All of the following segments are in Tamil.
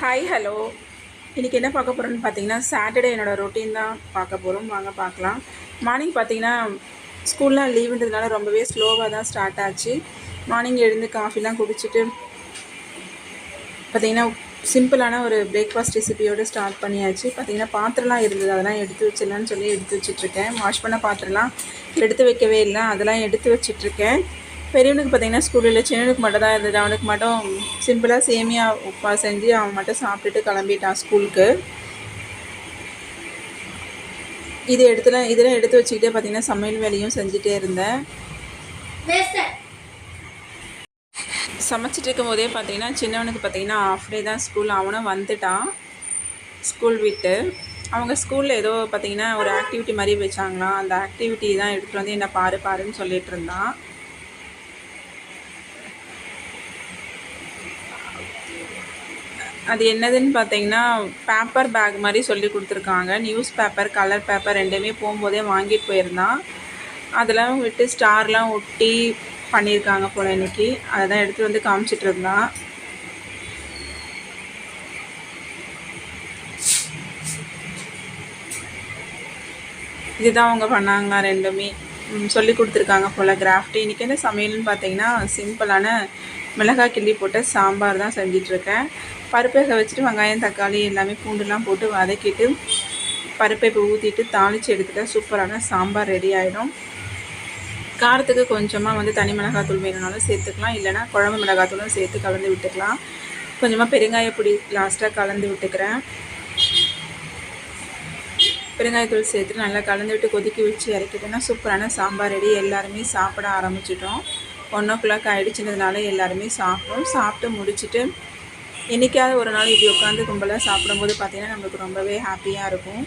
ஹாய் ஹலோ இன்றைக்கி என்ன பார்க்க போகிறோன்னு பார்த்தீங்கன்னா சாட்டர்டே என்னோடய ரொட்டீன் தான் பார்க்க போகிறோம் வாங்க பார்க்கலாம். மார்னிங் பார்த்தீங்கன்னா ஸ்கூல்லாம் லீவுன்றதுனால ரொம்பவே ஸ்லோவாக தான் ஸ்டார்ட் ஆச்சு. மார்னிங் எழுந்து காஃபிலாம் குடிச்சிட்டு பார்த்தீங்கன்னா சிம்பிளான ஒரு பிரேக்ஃபாஸ்ட் ரெசிபியோடு ஸ்டார்ட் பண்ணியாச்சு. பார்த்தீங்கன்னா பாத்திரம்லாம் இருந்தது. அதெல்லாம் எடுத்து வச்சிடலான்னு சொல்லி எடுத்து வச்சிட்ருக்கேன் வாஷ் பண்ண பாத்திரம்லாம் எடுத்து வைக்கவே இல்லை. அதெல்லாம் எடுத்து வச்சிட்ருக்கேன் பெரியவனுக்கு பார்த்தீங்கன்னா ஸ்கூலில் சின்னவனுக்கு மட்டும் தான் இருந்தது. அவனுக்கு மட்டும் சிம்பிளாக சேமியா உப்பா செஞ்சு அவன் மட்டும் சாப்பிட்டுட்டு கிளம்பிட்டான் ஸ்கூலுக்கு இது எடுத்துலாம் இதெல்லாம் எடுத்து வச்சுக்கிட்டே பார்த்தீங்கன்னா சமையல் வேலையும் செஞ்சுட்டே இருந்தேன். சமைச்சிட்டு இருக்கும் போதே பார்த்தீங்கன்னா சின்னவனுக்கு பார்த்தீங்கன்னா ஆஃப் டே தான் ஸ்கூல் அவனும் வந்துட்டான் ஸ்கூல் விட்டு. அவங்க ஸ்கூலில் ஏதோ பார்த்தீங்கன்னா ஒரு ஆக்டிவிட்டி மாதிரி வச்சாங்களாம். அந்த ஆக்டிவிட்டி தான் எடுத்துகிட்டு வந்து என்ன பாரு பாருன்னு சொல்லிட்டு இருந்தான். அது என்னதுன்னு பார்த்தீங்கன்னா பேப்பர் பேக் மாதிரி சொல்லி கொடுத்துருக்காங்க. நியூஸ் பேப்பர் கலர் பேப்பர் ரெண்டுமே போகும்போதே வாங்கிட்டு போயிருந்தான். அதெல்லாம் விட்டு ஸ்டார்லாம் ஒட்டி பண்ணியிருக்காங்க போல் இன்றைக்கி அதை தான் எடுத்துகிட்டு வந்து காமிச்சிட்டு இருந்தான். இதுதான் அவங்க பண்ணாங்க ரெண்டுமே. சொல்லி கொடுத்துருக்காங்க போல் கிராஃப்ட்டு இன்றைக்கி என்ன சமையல்னு பார்த்தீங்கன்னா சிம்பிளான மிளகாய் கிள்ளி போட்ட சாம்பார் தான் செஞ்சிட்ருக்கேன். பருப்பை வச்சுட்டு வெங்காயம் தக்காளி எல்லாமே பூண்டுலாம் போட்டு வதக்கிட்டு பருப்பை இப்போ ஊற்றிட்டு தாளித்து எடுத்துட்டால் சூப்பரான சாம்பார் ரெடி ஆகிடும் காரத்துக்கு கொஞ்சமாக வந்து தனி மிளகாத்தூள் வேணுனாலும் சேர்த்துக்கலாம். இல்லைனா குழம்பு மிளகாத்தூளும் சேர்த்து கலந்து விட்டுக்கலாம். கொஞ்சமாக பெருங்காய பொடி லாஸ்ட்டாக கலந்து விட்டுக்கிறேன். பெருங்காயத்தூள் சேர்த்துட்டு நல்லா கலந்து விட்டு கொதிக்க வச்சு இறக்கிட்டோன்னா சூப்பரான சாம்பார் ரெடி. எல்லாருமே சாப்பிட ஆரம்பிச்சிட்டோம். ஒன் ஓ கிளாக் ஆகிடுச்சுன்றதுனால எல்லாருமே சாப்பிட்டோம். சாப்பிட்டு முடிச்சுட்டு என்றைக்காவது ஒரு நாள் இப்படி உட்காந்து கும்பலாக சாப்பிடும்போது பார்த்திங்கன்னா நம்மளுக்கு ரொம்பவே ஹாப்பியாக இருக்கும்.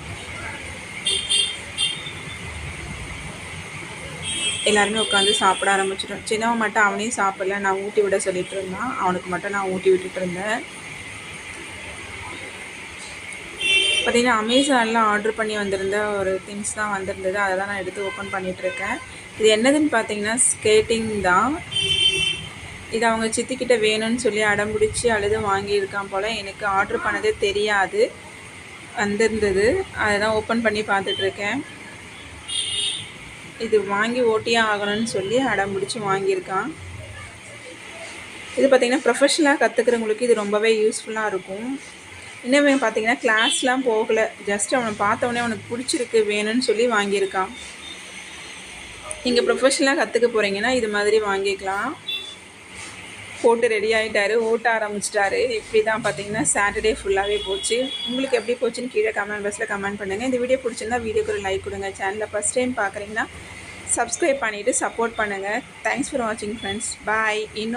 எல்லாருமே உட்காந்து சாப்பிட ஆரம்பிச்சிட்டோம். சின்னவன் மட்டும் அவனையும் சாப்பிடல. நான் ஊட்டி விட சொல்லிட்டு இருந்தான். அவனுக்கு மட்டும் நான் ஊட்டி விட்டுட்டு இருந்தேன். பார்த்திங்கன்னா அமேசானில் ஆர்டர் பண்ணி வந்திருந்த ஒரு திங்ஸ் தான் வந்திருந்தது. அதை தான் நான் எடுத்து ஓப்பன் பண்ணிகிட்ருக்கேன் இது என்னதுன்னு பார்த்தீங்கன்னா ஸ்கேட்டிங் தான். இது அவங்க சித்திக்கிட்ட வேணும்னு சொல்லி அடம் பிடிச்சி அழுது வாங்கியிருக்கான் போல் எனக்கு ஆர்டர் பண்ணதே தெரியாது. வந்திருந்தது. அதை தான் ஓப்பன் பண்ணி பார்த்துட்ருக்கேன் இது வாங்கி ஓட்டியே ஆகணும்னு சொல்லி அடம் பிடிச்சி வாங்கியிருக்கான். இது பார்த்திங்கன்னா ப்ரொஃபஷனலாக கற்றுக்கிறவங்களுக்கு இது ரொம்பவே யூஸ்ஃபுல்லாக இருக்கும். இன்னுமே பார்த்தீங்கன்னா கிளாஸ்லாம் போகலை. ஜஸ்ட் அவனை பார்த்தவொடனே அவனுக்கு பிடிச்சிருக்கு வேணும்னு சொல்லி வாங்கியிருக்கான். நீங்கள் ப்ரொஃபஷனலாக கற்றுக்க போகிறீங்கன்னா இது மாதிரி வாங்கிக்கலாம். போட்டு ரெடி ஆகிட்டாரு ஓட்ட ஆரம்பிச்சிட்டாரு. இப்படி தான் பார்த்தீங்கன்னா சாட்டர்டே ஃபுல்லாகவே போச்சு. உங்களுக்கு எப்படி போச்சுன்னு கீழே கமெண்ட் பாக்ஸில் கமெண்ட் பண்ணுங்கள் இந்த வீடியோ பிடிச்சிருந்தா வீடியோக்கு ஒரு லைக் கொடுங்க. சேனலில் ஃபஸ்ட் டைம் பார்க்குறீங்கன்னா சப்ஸ்கிரைப் பண்ணிவிட்டு சப்போர்ட் பண்ணுங்கள் தேங்க்ஸ் ஃபார் வாட்சிங் ஃப்ரெண்ட்ஸ் பாய் இன்னும்